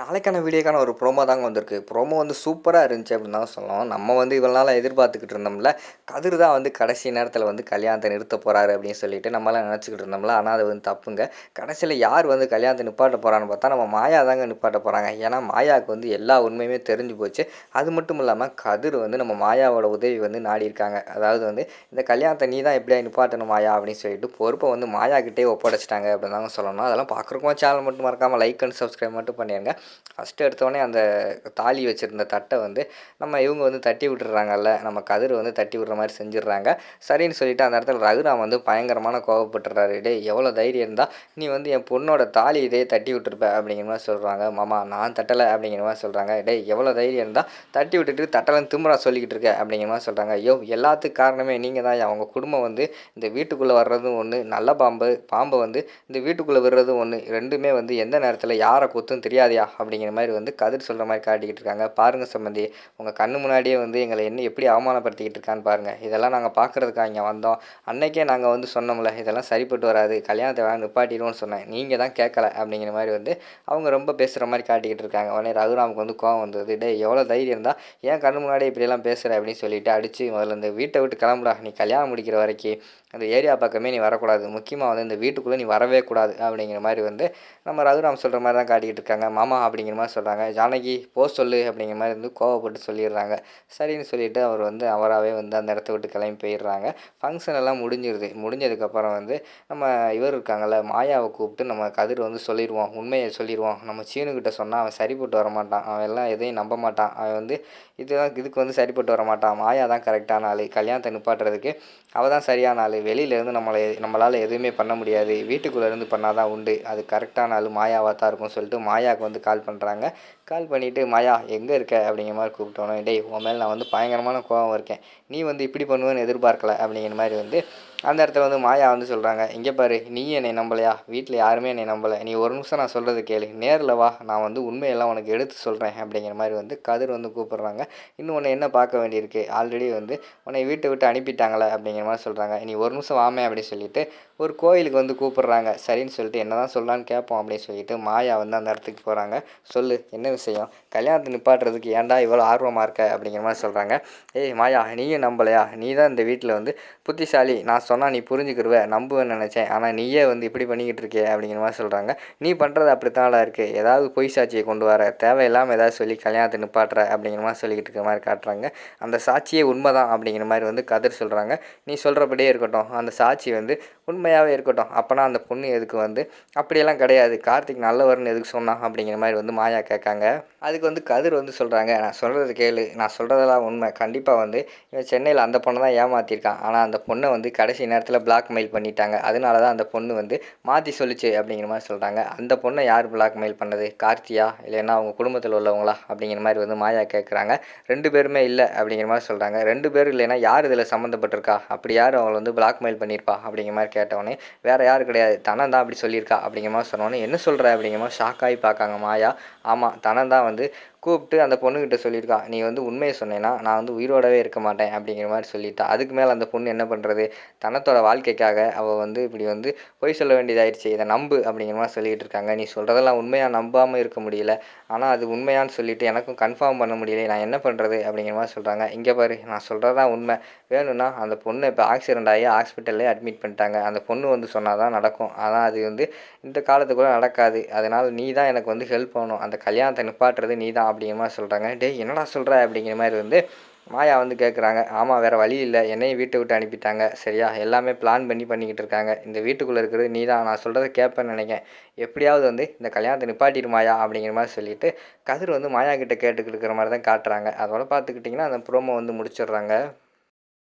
நாளைக்கான வீடியோக்கான ஒரு ப்ரோமோ தாங்க வந்திருக்கு. ப்ரோமோ வந்து சூப்பராக இருந்துச்சு அப்படின்னு தான் சொல்லணும். நம்ம வந்து இவ்வளோ நாள் எதிர்பார்த்துக்கிட்டு இருந்தோம்ல கதிர் தான் வந்து கடைசி நேரத்தில் வந்து கல்யாணத்தை நிறுத்த போகிறாரு அப்படின்னு சொல்லிட்டு நம்மளாம் நினச்சிக்கிட்டு இருந்தோம்ல. ஆனால் அது வந்து தப்புங்க. கடைசியில் யார் வந்து கல்யாணத்தை நிப்பாட்ட போகிறான்னு பார்த்தா நம்ம மாயா தாங்க நிப்பாட்ட போகிறாங்க ஏன்னா மாயாவுக்கு வந்து எல்லா உண்மையுமே தெரிஞ்சு போச்சு. அது மட்டும் இல்லாமல் கதிர் வந்து நம்ம மாயாவோட உதவி வந்து நாடி இருக்காங்க. அதாவது வந்து இந்த கல்யாணத்தை நீ தான் எப்படியா நிப்பாட்டணும் மாயா அப்படின்னு சொல்லிட்டு பொறுப்பை வந்து மாயா கிட்டே ஒப்படைச்சிட்டாங்க அப்படின்னு தாங்க சொல்லணும். அதெல்லாம் பார்க்குறக்கும் சேனல் மட்டும் மறக்காமல் லைக் அண்ட் சப்ஸ்கிரைப் மட்டும் பண்ணிடுங்க ஃபஸ்ட்டு எடுத்தோடனே அந்த தாலி வச்சுருந்த தட்டை வந்து நம்ம இவங்க வந்து தட்டி விட்டுறாங்கல்ல நம்ம கதிர் வந்து தட்டி விடுற மாதிரி செஞ்சிடுறாங்க. சரின்னு சொல்லிட்டு அந்த இடத்துல ரகுராம் வந்து பயங்கரமான கோவப்பட்டுறாரு. டே எவ்வளோ தைரியம் இருந்தால் நீ வந்து என் பொண்ணோட தாலி இதே தட்டி விட்டுருப்ப அப்படிங்கிற மாதிரி சொல்கிறாங்க மாமா நான் தட்டலை அப்படிங்கிற மாதிரி சொல்கிறாங்க டே எவ்வளோ தைரியம் இருந்தால் தட்டி விட்டுட்டு தட்டலைன்னு திமுறா சொல்லிக்கிட்டு இருக்க அப்படிங்கிற மாதிரி சொல்கிறாங்க ஐயோ எல்லாத்துக்கும் காரணமே நீங்கள் தான். அவங்க குடும்பம் வந்து இந்த வீட்டுக்குள்ளே வர்றதும் ஒன்று நல்ல பாம்பு பாம்பை வந்து இந்த வீட்டுக்குள்ளே விடுறதும் ஒன்று ரெண்டுமே வந்து எந்த நேரத்தில் யாரை குத்தும் தெரியாதியா? அப்படிங்கிற மாதிரி வந்து கதிர் சொல்கிற மாதிரி காட்டிக்கிட்டு இருக்காங்க. பாருங்கள் சம்பந்தி உங்கள் கண்ணு முன்னாடியே வந்து எங்களை என்ன எப்படி அவமானப்படுத்திக்கிட்டு இருக்கான்னு பாருங்கள் இதெல்லாம் நாங்கள் பார்க்குறதுக்காக இங்கே வந்தோம். அன்னைக்கே நாங்கள் வந்து சொன்னோம்ல இதெல்லாம் சரிப்பட்டு வராது. கல்யாணத்தை வேணாம் நிப்பாட்டிடுவோம்னு சொன்னேன். நீங்கள் தான் கேட்கல அப்படிங்கிற மாதிரி வந்து அவங்க ரொம்ப பேசுகிற மாதிரி காட்டிக்கிட்டு இருக்காங்க. உடனே ரகுராமுக்கு வந்து கோவம் வந்தது. டே எவ்வளோ தைரியம் இருந்தால் ஏன் கண்ணு முன்னாடியே இப்படியெல்லாம் பேசுகிற அப்படின்னு சொல்லிட்டு அடித்து முதல்ல இந்த வீட்டை விட்டு கிளம்புடா. நீ கல்யாணம் முடிக்கிற வரைக்கும் அந்த ஏரியா பக்கமே நீ வரக்கூடாது. முக்கியமாக வந்து இந்த வீட்டுக்குள்ளே நீ வரவே கூடாது அப்படிங்கிற மாதிரி வந்து நம்ம ரகுராம் சொல்கிற மாதிரி தான் காட்டிக்கிட்டு இருக்காங்க. மாமா அப்படிங்கிற மாதிரி சொல்கிறாங்க ஜானகி போ சொல்லு அப்படிங்கிற மாதிரி வந்து கோவப்பட்டு சொல்லிடுறாங்க. சரின்னு சொல்லிவிட்டு அவர் வந்து அவராகவே வந்து அந்த இடத்த விட்டு கிளம்பி போயிடுறாங்க. ஃபங்க்ஷன் எல்லாம் முடிஞ்சிருது. முடிஞ்சதுக்கப்புறம் வந்து நம்ம இவர் இருக்காங்கல்ல மாயாவை கூப்பிட்டு நம்ம கதிர் வந்து சொல்லிடுவோம். உண்மையை சொல்லிடுவோம். நம்ம சீனுக்கிட்ட சொன்னால் அவன் சரிப்பட்டு வர மாட்டான். அவன் எல்லாம் எதையும் நம்ப மாட்டான். அவன் வந்து இதுதான் இதுக்கு வந்து சரிப்பட்டு வர மாட்டான். மாயா தான் கரெக்டான ஆள். கல்யாணத்தை நிப்பாட்டுறதுக்கு அவள் தான் சரியான ஆள். வெளியிலேருந்து நம்மளை நம்மளால் எதுவுமே பண்ண முடியாது. வீட்டுக்குள்ளேருந்து பண்ணால் தான் உண்டு. அது கரெக்டான ஆள். மாயாவாக தான் இருக்கும்னு சொல்லிட்டு மாயாவுக்கு வந்து கால் பண்ணுறாங்க கால் பண்ணிவிட்டு மாயா எங்கே இருக்க? அப்படிங்கிற மாதிரி கூப்பிட்டோன்னே டேய் உன் மேலே நான் வந்து பயங்கரமான கோபம் இருக்கேன். நீ வந்து இப்படி பண்ணுவேன்னு எதிர்பார்க்கல. அப்படிங்கிற மாதிரி வந்து அந்த இடத்துல வந்து மாயா வந்து சொல்கிறாங்க இங்கே பாரு நீ என்னை நம்பலையா? வீட்டில் யாருமே என்னை நம்பலை. நீ ஒரு நிமிஷம் நான் சொல்கிறது கேளு. நேரில் வா. நான் வந்து உண்மையெல்லாம் உனக்கு எடுத்து சொல்கிறேன் அப்படிங்கிற மாதிரி வந்து கதிர் வந்து கூப்பிட்றாங்க. இன்னும் உன்னை என்ன பார்க்க வேண்டியிருக்கு? ஆல்ரெடி வந்து உன்னை வீட்டை விட்டு அனுப்பிட்டாங்களே அப்படிங்கிற மாதிரி சொல்கிறாங்க நீ ஒரு நிமிஷம் வாமே அப்படின்னு சொல்லிட்டு ஒரு கோயிலுக்கு வந்து கூப்பிட்றாங்க. சரின்னு சொல்லிட்டு என்ன தான் சொல்லலான்னு கேட்போம் அப்படின்னு சொல்லிட்டு மாயா வந்து அந்த இடத்துக்கு போகிறாங்க சொல்லு என்ன விஷயம்? கல்யாணத்தை நிப்பாட்டுறதுக்கு ஏன்டா இவ்வளோ ஆர்வமாக இருக்க? அப்படிங்கிற மாதிரி சொல்கிறாங்க ஏய் மாயா நீயும் நம்பலையா? நீ தான் இந்த வீட்டில் வந்து புத்திசாலி. நான் சொன்னால் நீ புரிஞ்சுக்கிருவ நம்புவேன்னு நினச்சேன். ஆனால் நீயே வந்து இப்படி பண்ணிக்கிட்டு இருக்கே அப்படிங்கிற மாதிரி சொல்கிறாங்க நீ பண்ணுறது அப்படித்தான்டா இருக்குது ஏதாவது பொய் சாட்சியை கொண்டு வர தேவையில்லாமல் ஏதாவது சொல்லி கல்யாணத்தை நிப்பாட்டுற அப்படிங்கிற மாதிரி சொல்லிக்கிட்டு இருக்க மாதிரி காட்டுறாங்க. அந்த சாட்சியே உண்மை தான் அப்படிங்கிற மாதிரி வந்து கதிர் சொல்கிறாங்க நீ சொல்கிறபடியே இருக்கட்டும். அந்த சாட்சி வந்து உண்மையாகவே இருக்கட்டும். அப்போனா அந்த பொண்ணு எதுக்கு வந்து அப்படியெல்லாம் கிடையாது. கார்த்திக் நல்லவர்னு எதுக்கு சொன்னான் அப்படிங்கிற மாதிரி வந்து மாயா கேட்காங்க. அதுக்கு வந்து கதிர் வந்து சொல்கிறாங்க நான் சொல்கிறது கேளு. நான் சொல்கிறதெல்லாம் உண்மை. கண்டிப்பாக வந்து இவன் சென்னையில் அந்த பொண்ணை தான் ஏமாற்றிருக்கான் ஆனால் அந்த பொண்ணை வந்து கடைசி நேரத்தில் பிளாக்மெயில் பண்ணிட்டாங்க. அதனால தான் அந்த பொண்ணு வந்து மாற்றி சொல்லிச்சு அப்படிங்கிற மாதிரி சொல்கிறாங்க அந்த பொண்ணை யார் பிளாக்மெயில் பண்ணது? கார்த்தியா? இல்லைன்னா அவங்க குடும்பத்தில் உள்ளவங்களா? அப்படிங்கிற மாதிரி வந்து மாயா கேட்குறாங்க ரெண்டு பேருமே இல்லை அப்படிங்கிற மாதிரி சொல்கிறாங்க ரெண்டு பேரும் இல்லைன்னா யார் இதில் சம்மந்தப்பட்டிருக்கா? அப்படி யார் அவங்கள வந்து பிளாக்மெயில் பண்ணியிருப்பா அப்படிங்கிற மாதிரி கேட்டவொடனே வேறு யாரும் கிடையாது. தனம் தான் அப்படி சொல்லியிருக்கா அப்படிங்கிற மாதிரி சொன்னோன்னே என்ன சொல்கிற அப்படிங்கிற மாதிரி ஷாக் ஆகி பார்க்காங்க மாயா. ஆமாம் தனன் தான் வந்து கூப்பிட்டு அந்த பொண்ணுக்கிட்ட சொல்லியிருக்கா நீ வந்து உண்மையை சொன்னேன்னா நான் வந்து உயிரோடவே இருக்க மாட்டேன் அப்படிங்கிற மாதிரி சொல்லிட்டா. அதுக்கு மேலே அந்த பொண்ணு என்ன பண்ணுறது தனத்தோட வாழ்க்கைக்காக அவள் வந்து இப்படி வந்து பொய் சொல்ல வேண்டியதாயிடுச்சு இதை நம்பு அப்படிங்கிற மாதிரி சொல்லிகிட்டு இருக்காங்க. நீ சொல்கிறதெல்லாம் உண்மையாக நம்பாமல் இருக்க முடியல. ஆனால் அது உண்மையான்னு சொல்லிட்டு எனக்கும் கன்ஃபார்ம் பண்ண முடியல நான் என்ன பண்ணுறது அப்படிங்கிற மாதிரி சொல்கிறாங்க இங்கே பாரு நான் சொல்கிறதா உண்மை. வேணும்னா அந்த பொண்ணு இப்போ ஆக்சிடென்ட் ஆகி ஹாஸ்பிட்டல்லே அட்மிட் பண்ணிட்டாங்க. அந்த பொண்ணு வந்து சொன்னால் தான் நடக்கும். ஆனால் அது வந்து இந்த காலத்துக்குள்ளே நடக்காது. அதனால் நீ தான் எனக்கு வந்து ஹெல்ப் பண்ணணும் அந்த கல்யாணத்தை நிப்பாட்டுறது நீ தான் அப்படிங்கிற மாதிரி சொல்கிறாங்க டேய் என்னடா சொல்கிற அப்படிங்கிற மாதிரி வந்து மாயா வந்து கேட்குறாங்க ஆமாம் வேறு வழி இல்லை. என்னையும் வீட்டை விட்டு அனுப்பிட்டாங்க. சரியா? எல்லாமே பிளான் பண்ணி பண்ணிக்கிட்டு இருக்காங்க. இந்த வீட்டுக்குள்ளே இருக்கிறது நீ தான் நான் சொல்கிறத கேட்பேன்னு நினைக்கிறேன். எப்படியாவது வந்து இந்த கல்யாணத்தை நிப்பாட்டிடு மாயா அப்படிங்கிற மாதிரி சொல்லிட்டு கதிர் வந்து மாயா கிட்டே கேட்டுக்கிட்டு இருக்கிற மாதிரி தான் காட்டுறாங்க. அதோட பார்த்துக்கிட்டிங்கன்னா அந்த ப்ரோமோ வந்து முடிச்சிடுறாங்க.